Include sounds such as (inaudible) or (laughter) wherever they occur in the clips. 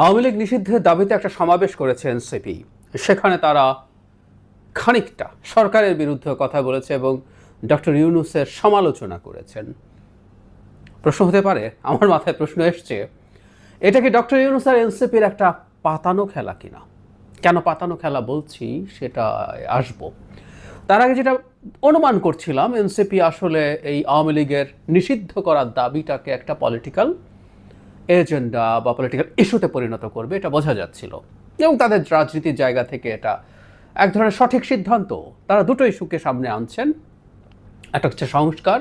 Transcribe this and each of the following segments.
আওয়ামী লীগ নিষিদ্ধের দাবিতে একটা সমাবেশ করেছে এনসিপি। সেখানে তারা খানিকটা সরকারের বিরুদ্ধে কথা বলেছে এবং ডক্টর ইউনুসের সমালোচনা করেছেন। প্রশ্ন হতে পারে, আমার মাথায় প্রশ্ন এসছে, এটা কি ডক্টর ইউনুস আর এনসিপির একটা পাতানো খেলা কিনা? কেন পাতানো খেলা বলছি, সেটা আসব। তার আগে যেটা অনুমান করছিলাম, এনসিপি আসলে এই আওয়ামী লীগের নিষিদ্ধ করার দাবিটাকে একটা পলিটিক্যাল এজেন্ডা বা পলিটিক্যাল ইস্যুতে পরিণত করবে, এটা বোঝা যাচ্ছিল। এবং তাদের রাজনীতির জায়গা থেকে এটা এক ধরনের সঠিক সিদ্ধান্ত। তারা দুটো ইস্যুকে সামনে আনছেন। একটা হচ্ছে সংস্কার,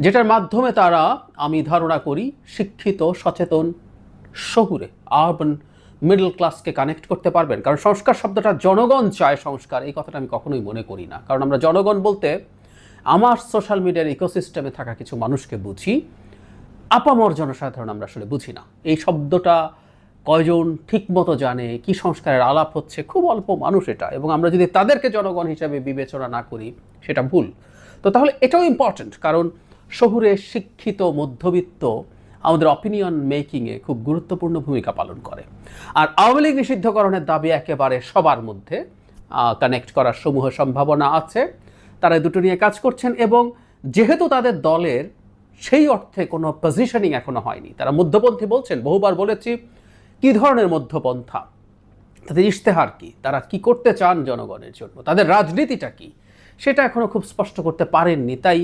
যেটার মাধ্যমে তারা, আমি ধারণা করি, শিক্ষিত, সচেতন শহুরে আরবান মিডল ক্লাসকে কানেক্ট করতে পারবেন। কারণ সংস্কার শব্দটা জনগণ চায় সংস্কার, এই কথাটা আমি কখনোই মনে করি না। কারণ আমরা জনগণ বলতে, আমার সোশ্যাল মিডিয়ার ইকোসিস্টেমে থাকা কিছু মানুষকে বুঝি। আপামর জনসাধারণ আমরা আসলে বুঝি না। এই শব্দটা কয়জন ঠিকমতো জানে, কি সংস্কারের আলাপ হচ্ছে, খুব অল্প মানুষ এটা। এবং আমরা যদি তাদেরকে জনগণ হিসাবে বিবেচনা না করি, সেটা ভুল। তো তাহলে এটাও ইম্পর্ট্যান্ট কারণ শহুরে শিক্ষিত মধ্যবিত্ত আমাদের অপিনিয়ন মেকিংয়ে খুব গুরুত্বপূর্ণ ভূমিকা পালন করে। আর আওয়ামী লীগ নিষিদ্ধকরণের দাবি একেবারে সবার মধ্যে কানেক্ট করার সমূহ সম্ভাবনা আছে। তারা দুটো নিয়ে কাজ করছেন এবং যেহেতু তাদের দলের সেই অর্থে কোনো পজিশনিং এখনও হয়নি। তারা মধ্যপন্থী বলছেন, বহুবার বলেছি, কি ধরনের মধ্যপন্থা? তাদের ইশতেহার কি? তারা কি করতে চান জনগণের জন্য? তাদের রাজনীতিটা কি? সেটা এখনও খুব স্পষ্ট করতে পারেননি। তাই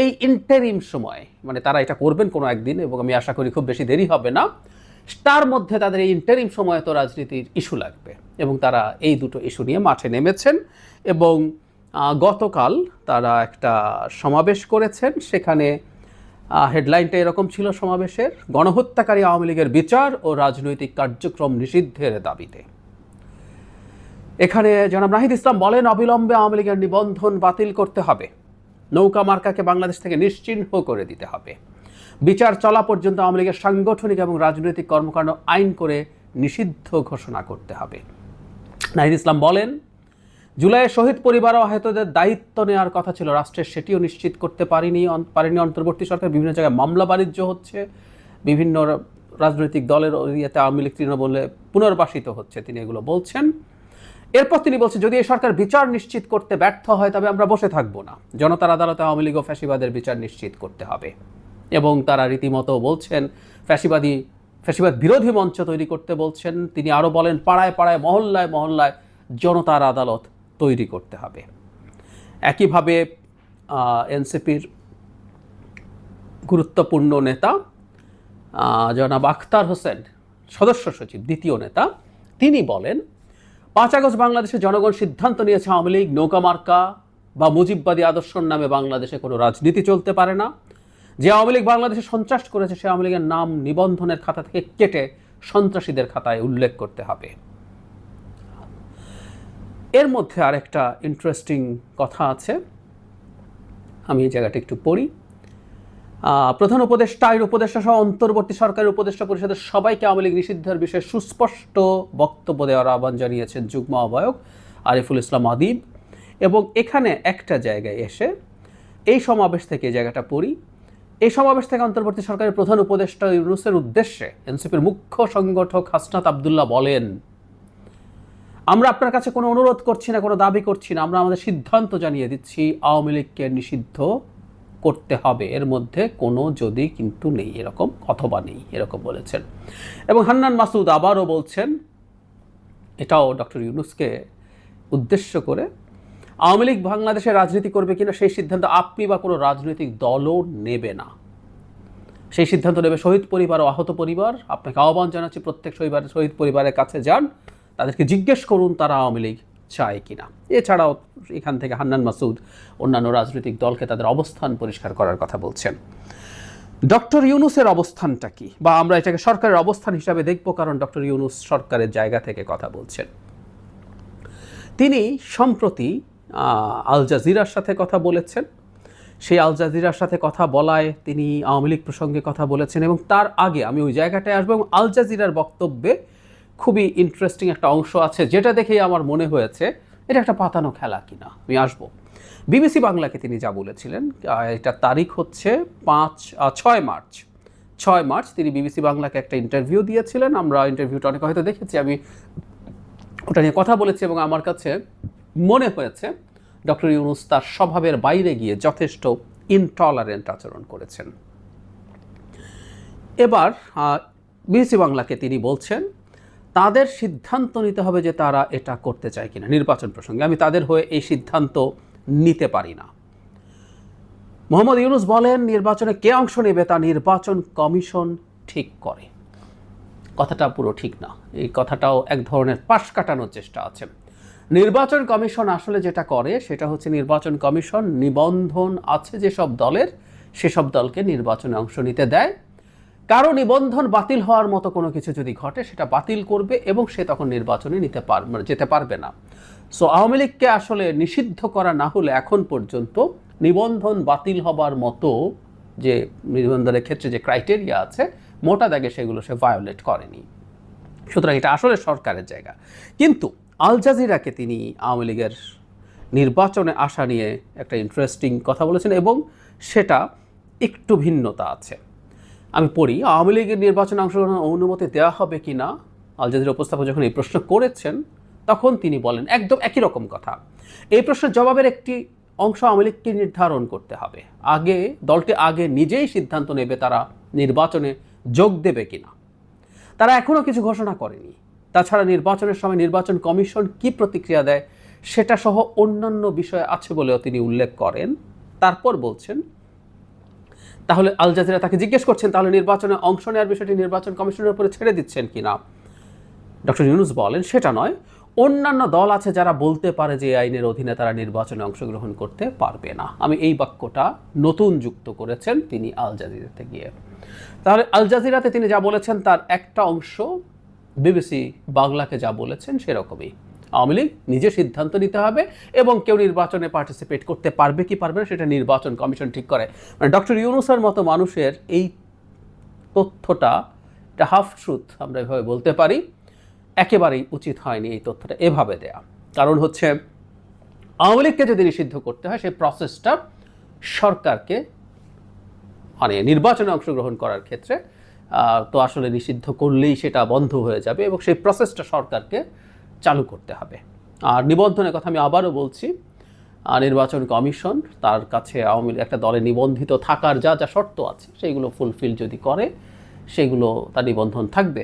এই ইন্টারিম সময় মানে তারা এটা করবেন কোনো একদিন এবং আমি আশা করি খুব বেশি দেরি হবে না, তার মধ্যে তাদের এই ইন্টারিম সময়ে তো রাজনীতির ইস্যু লাগবে এবং তারা এই দুটো ইস্যু নিয়ে মাঠে নেমেছেন এবং গতকাল তারা একটা সমাবেশ করেছেন। সেখানে হেডলাইনটা এরকম ছিল সমাবেশের। গণহত্যাকারী আওয়ামী লীগের বিচার ও রাজনৈতিক কার্যক্রম নিষিদ্ধের দাবিতে। এখানে জনাব নাহিদ ইসলাম বলেন, অবিলম্বে আওয়ামী লীগের নিবন্ধন বাতিল করতে হবে। নৌকা মার্কাকে বাংলাদেশ থেকে নিশ্চিহ্ন করে দিতে হবে। বিচার চলা পর্যন্ত আওয়ামী লীগের সাংগঠনিক এবং রাজনৈতিক কর্মকাণ্ড আইন করে নিষিদ্ধ ঘোষণা করতে হবে। নাহিদ ইসলাম বলেন জুলাইয়ে শহীদ পরিবার আহতদের দায়িত্ব নেওয়ার কথা ছিল রাষ্ট্রের সেটিও নিশ্চিত করতে পারেনি পারেনি অন্তর্বর্তী সরকার। বিভিন্ন জায়গায় মামলা বাণিজ্য হচ্ছে, বিভিন্ন রাজনৈতিক দলের ইয়েতে আওয়ামী লীগ, তৃণমূলে পুনর্বাসিত হচ্ছে, তিনি এগুলো বলছেন। এরপর তিনি বলছেন, যদি এই সরকার বিচার নিশ্চিত করতে ব্যর্থ হয়, তবে আমরা বসে থাকব না। জনতার আদালতে আওয়ামী লীগ ও ফ্যাসিবাদের বিচার নিশ্চিত করতে হবে। এবং তারা রীতিমতো বলছেন, ফ্যাসিবাদী, ফ্যাসিবাদ বিরোধী মঞ্চ তৈরি করতে বলছেন। তিনি আরও বলেন, পাড়ায় পাড়ায়, মহল্লায় মহল্লায় জনতার আদালত তৈরি করতে হবে। একইভাবে এনসিপির গুরুত্বপূর্ণ নেতা জনাব আখতার হোসেন, সদস্য সচিব, দ্বিতীয় নেতা, তিনি বলেন, পাঁচ আগস্ট বাংলাদেশের জনগণ সিদ্ধান্ত নিয়েছে আওয়ামী লীগ নৌকা মার্কা বা মুজিববাদী আদর্শর নামে বাংলাদেশে কোনো রাজনীতি চলতে পারে না। যে আওয়ামী লীগ বাংলাদেশে সন্ত্রাস করেছে, সে আওয়ামী লীগের নাম নিবন্ধনের খাতা থেকে কেটে সন্ত্রাসীদের খাতায় উল্লেখ করতে হবে। এর মধ্যে আরেকটা ইন্টারেস্টিং কথা আছে। আমি এই জায়গাটা একটু পড়ি। প্রধান উপদেষ্টা আইন উপদেষ্টা সহ অন্তর্বর্তী সরকারের উপদেষ্টা পরিষদের সবাইকে আওয়ামী লীগ নিষিদ্ধের বিষয়ে সুস্পষ্ট বক্তব্য দেওয়ার আহ্বান জানিয়েছেন যুগ্ম আহ্বায়ক আরিফুল ইসলাম আদিব। এবং এখানে একটা জায়গায় এসে এই সমাবেশ থেকে জায়গাটা পড়ি। এই সমাবেশ থেকে অন্তর্বর্তী সরকারের প্রধান উপদেষ্টা ইউনুসের উদ্দেশ্যে এনসিপির মুখ্য সংগঠক হাসনাত আবদুল্লাহ বলেন আমরা আপনার কাছে কোনো অনুরোধ করছি না, কোনো দাবি করছি না, আমরা আমাদের সিদ্ধান্ত জানিয়ে দিচ্ছি, আওয়ামী লীগকে নিষিদ্ধ করতে হবে। এর মধ্যে কোনো যদি কিন্তু নেই, এরকম অথবা নেই, এরকম বলেছেন। এবং হান্নান মাসুদ আবারও বলছেন, এটাও ডক্টর ইউনুসকে উদ্দেশ্য করে, আওয়ামী লীগ বাংলাদেশে রাজনীতি করবে কিনা সেই সিদ্ধান্ত আপনি বা কোনো রাজনৈতিক দলও নেবে না। সেই সিদ্ধান্ত নেবে শহীদ পরিবার ও আহত পরিবার। আপনাকে আহ্বান জানাচ্ছি প্রত্যেক শহীদ শহীদ পরিবারের কাছে যান। তাদেরকে জিজ্ঞেস করুন তারা আওয়ামী লীগ চায় কিনা। এছাড়াও এখান থেকে হান্নান মাসুদ অন্যান্য রাজনৈতিক দলকে তাদের অবস্থান পরিষ্কার করার কথা বলছেন। ডক্টর ইউনুসের অবস্থানটা কি? বা আমরা এটাকে সরকারের অবস্থান হিসাবে দেখব, কারণ ডক্টর ইউনুস সরকারের জায়গা থেকে কথা বলছেন। তিনি সম্প্রতি আল জাজিরার সাথে কথা বলেছেন। সেই আল জাজিরার সাথে কথা বলায় তিনি আওয়ামী লীগ প্রসঙ্গে কথা বলেছেন এবং তার আগে আমি ওই জায়গাটায় আসব এবং আল জাজিরার বক্তব্যে খুবই ইন্টারেস্টিং একটা অংশ আছে, যেটা দেখেই আমার মনে হয়েছে, এটা একটা পাতানো খেলা কিনা? আমি আসব। বিবিসি বাংলাকে তিনি যা বলেছিলেন এটা তারিখ হচ্ছে পাঁচ ছয় মার্চ। ছয় মার্চ তিনি বিবিসি বাংলাকে একটা ইন্টারভিউ দিয়েছিলেন। আমরা ইন্টারভিউটা অনেকে হয়তো দেখেছি, আমি ওটা নিয়ে কথা বলেছি এবং আমার কাছে মনে হয়েছে, ডক্টর ইউনুস তার স্বভাবের বাইরে গিয়ে যথেষ্ট ইনটলারেন্ট আচরণ করেছেন। এবার বিবিসি বাংলাকে তিনি বলছেন তাদের সিদ্ধান্ত নিতে হবে যে তারা এটা করতে চায় কিনা নির্বাচন প্রসঙ্গে। আমি তাদের হয়ে এই সিদ্ধান্ত নিতে পারি না। মোহাম্মদ ইউনুস বলেন, নির্বাচনে কে অংশ নেবে তা নির্বাচন কমিশন ঠিক করে। কথাটা পুরো ঠিক না। এই কথাটাও এক ধরনের পাশ কাটানোর চেষ্টা আছে। নির্বাচন কমিশন আসলে যেটা করে, সেটা হচ্ছে নির্বাচন কমিশন নিবন্ধন আছে যেসব দলের, সেসব দলকে নির্বাচনে অংশ নিতে দেয়। কারও নিবন্ধন বাতিল হওয়ার মতো কোনো কিছু যদি ঘটে, সেটা বাতিল করবে এবং সে তখন নির্বাচনে নিতে পার মানে যেতে পারবে না। সো আওয়ামী লীগকে আসলে নিষিদ্ধ করা না হলে এখন পর্যন্ত নিবন্ধন বাতিল হবার মতো যে নিবন্ধনের ক্ষেত্রে যে ক্রাইটেরিয়া আছে, মোটা দাগে সেগুলো সে ভায়োলেট করেনি। সুতরাং এটা আসলে সরকারের জায়গা। কিন্তু আল জাজিরাকে তিনি আওয়ামী লীগের নির্বাচনে আসা নিয়ে একটা ইন্টারেস্টিং কথা বলেছেন এবং সেটা একটু ভিন্নতা আছে। আমি পড়ি, আওয়ামী লীগের নির্বাচনে অংশগ্রহণের অনুমতি দেওয়া হবে কি না? আল জাজিরা উপস্থাপক যখন এই প্রশ্ন করেছেন, তখন তিনি বলেন, একদম একই রকম কথা। এই প্রশ্নের জবাবের একটি অংশ আওয়ামী লীগকে নির্ধারণ করতে হবে। আগে, দলটি আগে নিজেই সিদ্ধান্ত নেবে তারা নির্বাচনে যোগ দেবে কিনা তারা এখনও কিছু ঘোষণা করেনি। তাছাড়া নির্বাচনের সময় নির্বাচন কমিশন কি প্রতিক্রিয়া দেয়, সেটা সহ অন্যান্য বিষয় আছে বলেও তিনি উল্লেখ করেন। তারপর বলছেন তাহলে আল জাজিরা তাকে জিজ্ঞেস করছেন, তাহলে নির্বাচনে অংশ নেওয়ার বিষয়টি নির্বাচন কমিশনের উপরে ছেড়ে দিচ্ছেন কিনা? ডক্টর ইউনুস বলেন, সেটা নয়। অন্যান্য দল আছে যারা বলতে পারে যে আইনের অধীনে তারা নির্বাচনে অংশগ্রহণ করতে পারবে না। আমি এই বাক্যটা নতুন যুক্ত করেছেন তিনি আল জাজিরাতে গিয়ে। তাহলে আল জাজিরাতে তিনি যা বলেছেন, তার একটা অংশ বিবিসি বাংলাকে যা বলেছেন সেরকমই। আওয়ামী লীগ নিজে সিদ্ধান্ত নিতে হবে এবং কেউ নির্বাচনে পার্টিসিপেট করতে পারবে কি পারবে না সেটা নির্বাচন কমিশন ঠিক করে। মানে ডক্টর ইউনুসের মতো মানুষের এই তথ্যটা, এটা হাফ ট্রুথ আমরা এভাবে বলতে পারি, একেবারেই উচিত হয়নি এই তথ্যটা এভাবে দেয়া। কারণ হচ্ছে, আওয়ামী লীগকে যদি নিষিদ্ধ করতে হয় সেই প্রসেসটা সরকারকে মানে নির্বাচনে অংশগ্রহণ করার ক্ষেত্রে তো আসলে নিষিদ্ধ করলেই সেটা বন্ধ হয়ে যাবে এবং সেই প্রসেসটা সরকারকে চালু করতে হবে। আর নিবন্ধনের কথা আমি আবারও বলছি নির্বাচন কমিশন তার কাছে আওয়ামী একটা দলে নিবন্ধিত থাকার যা যা শর্ত আছে সেইগুলো ফুলফিল যদি করে, সেগুলো তার নিবন্ধন থাকবে।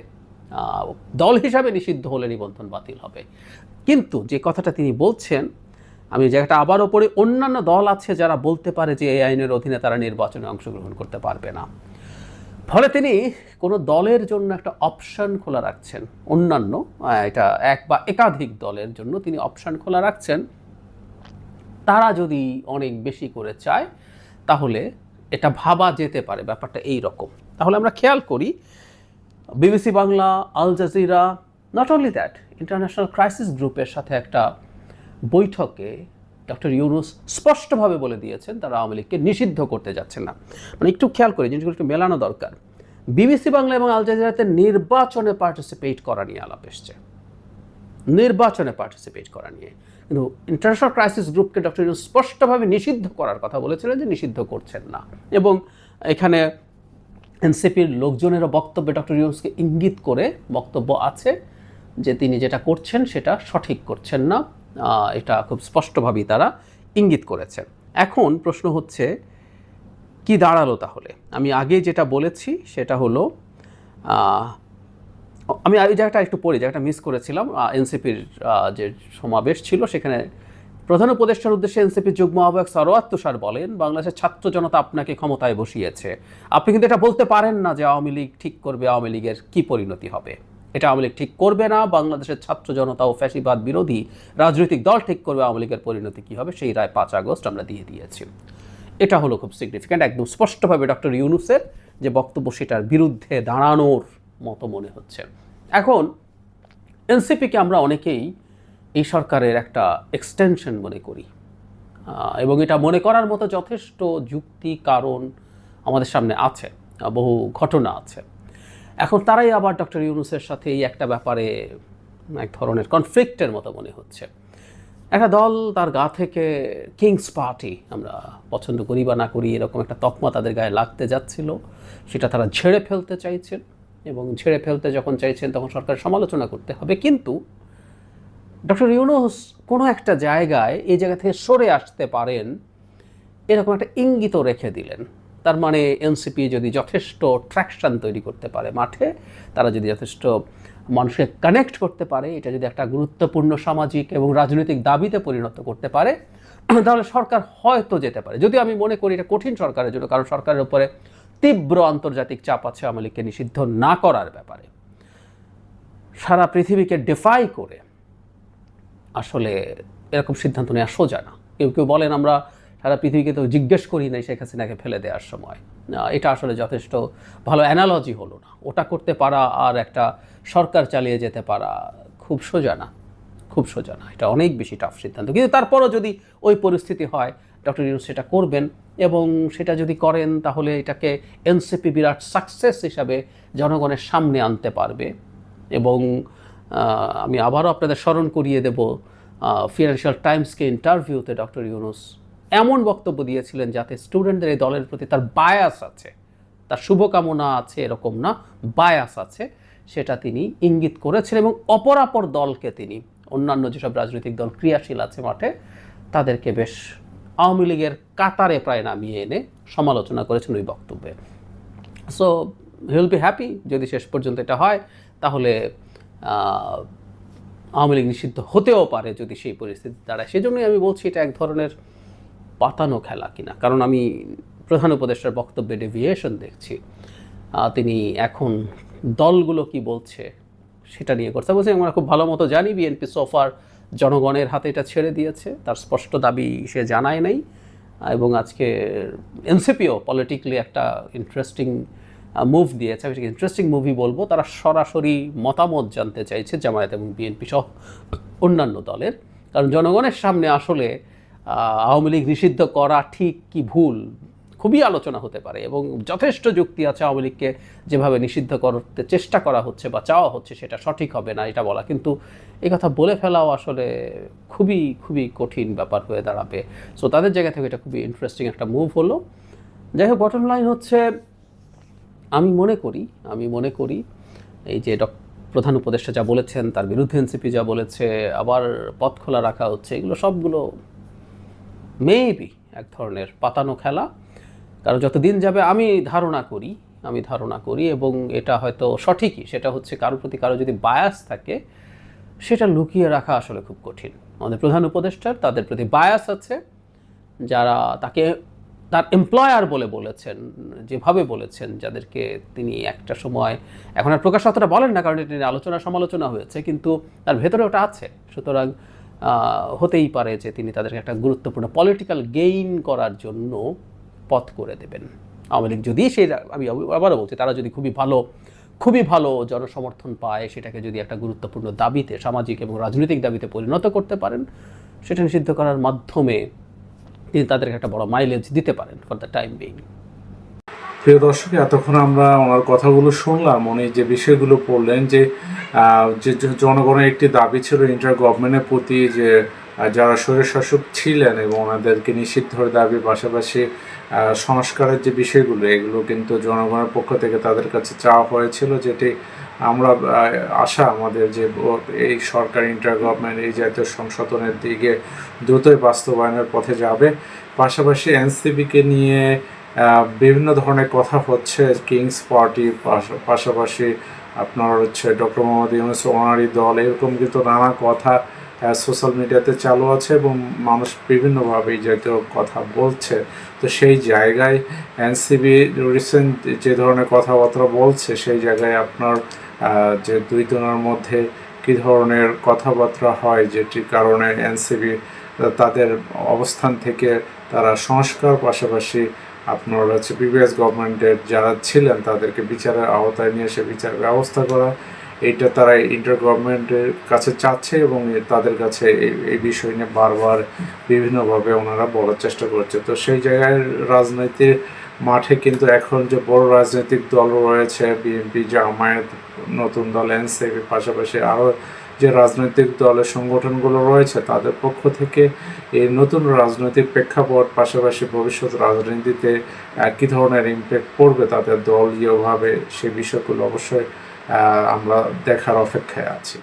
দল হিসাবে নিষিদ্ধ হলে নিবন্ধন বাতিল হবে। কিন্তু যে কথাটা তিনি বলছেন, আমি জায়গাটা আবারও পড়ি, অন্যান্য দল আছে যারা বলতে পারে যে এই আইনের অধীনে তারা নির্বাচনে অংশগ্রহণ করতে পারবে না। ফলে তিনি কোনো দলের জন্য একটা অপশন খোলা রাখছেন। অন্যান্য এটা এক বা একাধিক দলের জন্য তিনি অপশান খোলা রাখছেন। তারা যদি অনেক বেশি করে চায়, তাহলে এটা ভাবা যেতে পারে, ব্যাপারটা এই রকম। তাহলে আমরা খেয়াল করি, BBC Bangla, Al Jazeera not only that international crisis গ্রুপের সাথে একটা বৈঠকে ডক্টর ইউনুস স্পষ্টভাবে বলে দিয়েছেন, তারা আওয়ামী লীগকে নিষিদ্ধ করতে যাচ্ছেন না। মানে একটু খেয়াল করে, জিনিসগুলো একটু মেলানো দরকার। বিবিসি বাংলা এবং আল জাজিরাতে নির্বাচনে পার্টিসিপেট করা নিয়ে আলাপ এসছে। নির্বাচনে পার্টিসিপেট করা নিয়ে। কিন্তু ইন্টারন্যাশনাল ক্রাইসিস গ্রুপকে ডক্টর ইউনুস স্পষ্টভাবে নিষিদ্ধ করার কথা বলেছিলেন যে নিষিদ্ধ করছেন না। এবং এখানে এনসিপির লোকজনেরও বক্তব্যে ডক্টর ইউনুসকে ইঙ্গিত করে বক্তব্য আছে যে তিনি যেটা করছেন সেটা সঠিক করছেন না। এটা খুব স্পষ্টভাবেই তারা ইঙ্গিত করেছেন। এখন প্রশ্ন হচ্ছে, কি দাঁড়াল তাহলে? আমি আগে যেটা বলেছি সেটা হলো আমি এই জায়গাটা একটু পড়ি, জায়গাটা মিস করেছিলাম এনসিপির যে সমাবেশ ছিল সেখানে প্রধান উপদেষ্টার উদ্দেশ্যে এনসিপির যুগ্ম আহ্বায়ক সরোয়ার তুষার বলেন, বাংলাদেশের ছাত্র জনতা আপনাকে ক্ষমতায় বসিয়েছে। আপনি কিন্তু এটা বলতে পারেন না যে আওয়ামী লীগ ঠিক করবে, আওয়ামী লীগের কি পরিণতি হবে। এটা আওয়ামী লীগ ঠিক করবে না, বাংলাদেশের ছাত্র জনতা ও ফ্যাসিবাদ বিরোধী রাজনৈতিক দল ঠিক করবে, আওয়ামী লীগের পরিণতি কী হবে সেই রায় পাঁচ আগস্ট আমরা দিয়ে দিয়েছি। এটা হলো খুব সিগনিফিক্যান্ট একদম স্পষ্টভাবে ডক্টর ইউনুসের যে বক্তব্য সেটার বিরুদ্ধে দাঁড়ানোর মতো মনে হচ্ছে। এখন এনসিপিকে আমরা অনেকেই এই সরকারের একটা এক্সটেনশন মনে করি। এবং এটা মনে করার মতো যথেষ্ট যুক্তি, কারণ আমাদের সামনে আছে, বহু ঘটনা আছে। এখন তারাই আবার ডক্টর ইউনুসের সাথে এই একটা ব্যাপারে এক ধরনের কনফ্লিক্টের মতো মনে হচ্ছে। একটা দল তার গা থেকে কিংস পার্টি আমরা পছন্দ করি বা না করি এরকম একটা তকমা তাদের গায়ে লাগতে যাচ্ছিল, সেটা তারা ঝেড়ে ফেলতে চাইছেন এবং ঝেড়ে ফেলতে যখন চাইছেন তখন সরকার সমালোচনা করতে হবে। কিন্তু ডক্টর ইউনুস কোনো একটা জায়গায় এই জায়গা থেকে সরে আসতে পারেন, এরকম একটা ইঙ্গিতও রেখে দিলেন। তার মানে এনসিপি যদি যথেষ্ট ট্র্যাকশন তৈরি করতে পারে মাঠে, তারা যদি যথেষ্ট মানুষকে কানেক্ট করতে পারে, এটা যদি একটা গুরুত্বপূর্ণ সামাজিক এবং রাজনৈতিক দাবিতে পরিণত করতে পারে, (clears throat) তাহলে সরকার হয়তো যেতে পারে। যদিও আমি মনে করি এটা কঠিন সরকারের জন্য, কারণ সরকারের উপরে তীব্র আন্তর্জাতিক চাপ আছে আওয়ামী লীগকে নিষিদ্ধ না করার ব্যাপারে। সারা পৃথিবীকে ডিফাই করে আসলে এরকম সিদ্ধান্ত নেওয়া সোজা না। কেউ কেউ বলেন আমরা সারা পৃথিবীকে তো জিজ্ঞেস করি নাই শেখ হাসিনাকে ফেলে দেওয়ার সময়। এটা আসলে যথেষ্ট ভালো অ্যানালজি হলো না। ওটা করতে পারা আর একটা সরকার চালিয়ে যেতে পারা খুব সোজা না, খুব সোজা না। এটা অনেক বেশি টাফ সিদ্ধান্ত। কিন্তু তারপরও যদি ওই পরিস্থিতি হয় ডক্টর ইউনুস সেটা করবেন এবং সেটা যদি করেন, তাহলে এটাকে এনসিপি বিরাট সাকসেস হিসাবে জনগণের সামনে আনতে পারবে। এবং আমি আবারও আপনাদের স্মরণ করিয়ে দেব ফিনান্সিয়াল টাইমসকে ইন্টারভিউতে ডক্টর ইউনুস এমন বক্তব্য দিয়েছিলেন যাতে স্টুডেন্টদের এই দলের প্রতি তার বায়াস আছে। তার শুভকামনা আছে, এরকম না বায়াস আছে। সেটা তিনি ইঙ্গিত করেছেন এবং অপরাপর দলকে তিনি, অন্যান্য যেসব রাজনৈতিক দল ক্রিয়াশীল আছে মাঠে, তাদেরকে বেশ আওয়ামী লীগের কাতারে প্রায় নামিয়ে এনে সমালোচনা করেছেন ওই বক্তব্যে। সো হিল বি হ্যাপি যদি শেষ পর্যন্ত এটা হয়, তাহলে আওয়ামী লীগ নিষিদ্ধ হতেও পারে যদি সেই পরিস্থিতি দাঁড়ায়। সেজন্যই আমি বলছি এটা এক ধরনের পাতানো খেলা কিনা। কারণ আমি প্রধান উপদেষ্টার বক্তব্যে ডেভিয়েশন দেখছি। তিনি এখন দলগুলো কি বলছে সেটা নিয়ে করতে বলছে, আমরা খুব ভালো মতো জানি বিএনপি সোফার জনগণের হাতে এটা ছেড়ে দিয়েছে। তার স্পষ্ট দাবি সে জানায় নাই। এবং আজকে এনসিপিও পলিটিক্যালি একটা ইন্টারেস্টিং মুভ দিয়েছে। আমি ইন্টারেস্টিং মুভি বলব। তারা সরাসরি মতামত জানতে চাইছে জামায়াত এবং বিএনপি সহ অন্যান্য দলের। কারণ জনগণের সামনে আসলে আওয়ামী লীগ নিষিদ্ধ করা ঠিক কি ভুল? খুবই আলোচনা হতে পারে এবং যথেষ্ট যুক্তি আছে আওয়ামী লীগকে যেভাবে নিষিদ্ধ করতে চেষ্টা করা হচ্ছে বা চাওয়া হচ্ছে, সেটা সঠিক হবে না এটা বলা। কিন্তু এই কথা বলে ফেলাও আসলে খুবই খুবই কঠিন ব্যাপার হয়ে দাঁড়াবে। সো তাদের জায়গা থেকে এটা খুবই ইন্টারেস্টিং একটা মুভ হলো। যাই হোক বটম লাইন হচ্ছে, আমি মনে করি, আমি মনে করি এই যে ডক প্রধান উপদেষ্টা যা বলেছেন, তার বিরুদ্ধে এনসিপি যা বলেছে, আবার পথ খোলা রাখা হচ্ছে, এগুলো সবগুলো মেবি এক ধরনের পাতানো খেলা। কারণ যতদিন যাবে আমি ধারণা করি, আমি ধারণা করি এবং এটা হয়তো সঠিকই। সেটা হচ্ছে কারোর প্রতি কারও যদি বায়াস থাকে, সেটা লুকিয়ে রাখা আসলে খুব কঠিন। আমাদের প্রধান উপদেষ্টার তাদের প্রতি বায়াস আছে, যারা তাকে তার এমপ্লয়ার বলে বলেছেন, যেভাবে বলেছেন, যাদেরকে তিনি একটা সময়, এখন আর প্রকাশ অতটা বলেন না কারণ এটি নিয়ে আলোচনা সমালোচনা হয়েছে, কিন্তু তার ভেতরে ওটা আছে। সুতরাং হতেই পারে যে তিনি তাদেরকে একটা গুরুত্বপূর্ণ পলিটিক্যাল গেইন করার জন্য পথ করে দেবেন। আওয়ামী লীগ যদি সেই আমি আবারও বলছি, তারা যদি খুবই ভালো খুবই ভালো জনসমর্থন পায়, সেটাকে যদি একটা গুরুত্বপূর্ণ দাবিতে, সামাজিক এবং রাজনৈতিক দাবিতে পরিণত করতে পারেন, সেটা নিষিদ্ধ করার মাধ্যমে তিনি তাদেরকে একটা বড় মাইলেজ দিতে পারেন ফর দ্য টাইম বিং প্রিয় দর্শক, এতক্ষণ আমরা ওনার কথাগুলো শুনলাম। উনি যে বিষয়গুলো বললেন যে জনগণের একটি দাবি ছিল ইন্টার গভর্নমেন্টের প্রতি যে যারা স্বৈর শাসক ছিলেন এবং ওনাদেরকে নিষিদ্ধের দাবি পাশাপাশি সংস্কারের যে বিষয়গুলো, এগুলো কিন্তু জনগণের পক্ষ থেকে তাদের কাছে চাওয়া হয়েছিল যেটি আমরা আশা আমাদের যে এই সরকার ইন্টার গভর্নমেন্ট এই জাতীয় সংশোধনের দিকে দ্রুতই বাস্তবায়নের পথে যাবে। পাশাপাশি এনসিপিকে নিয়ে বিভিন্ন ধরনের কথা হচ্ছে কিংস পার্টি পাশাপাশি আপনার হচ্ছে ডক্টর মোহাম্মদ ইউনুস ওনারি দল, এরকম কিন্তু নানা কথা সোশ্যাল মিডিয়াতে চালু আছে এবং মানুষ বিভিন্নভাবে এই জাতীয় কথা বলছে, তো সেই জায়গায় এনসিবি রিসেন্ট যে ধরনের কথাবার্তা বলছে, সেই জায়গায় আপনার যে দুই জনের মধ্যে কী ধরনের কথাবার্তা হয়, যেটির কারণে এনসিবি তাদের অবস্থান থেকে তারা সংস্কার, পাশাপাশি আপনার হচ্ছে প্রিভিয়াস গভর্নমেন্টের যারা ছিলেন, তাদেরকে বিচারের আওতায় নিয়ে এসে বিচার ব্যবস্থা করা। এইটা তারা ইন্টার গভর্নমেন্টের কাছে চাচ্ছে এবং তাদের কাছে এই বিষয় নিয়ে বারবার বিভিন্নভাবে ওনারা বলার চেষ্টা করছে। তো সেই জায়গায় রাজনৈতিক মাঠে কিন্তু এখন যে বড় রাজনৈতিক দল রয়েছে, বিএনপি, জামায়াত, নতুন দল এনসিপির পাশাপাশি আরও যে রাজনৈতিক দলের সংগঠনগুলো রয়েছে, তাদের পক্ষ থেকে এই নতুন রাজনৈতিক প্রেক্ষাপট, পাশাপাশি ভবিষ্যৎ রাজনীতিতে কী ধরনের ইম্প্যাক্ট পড়বে তাদের দলীয়ভাবে সে বিষয়গুলো অবশ্যই আমরা দেখার অপেক্ষায় আছি।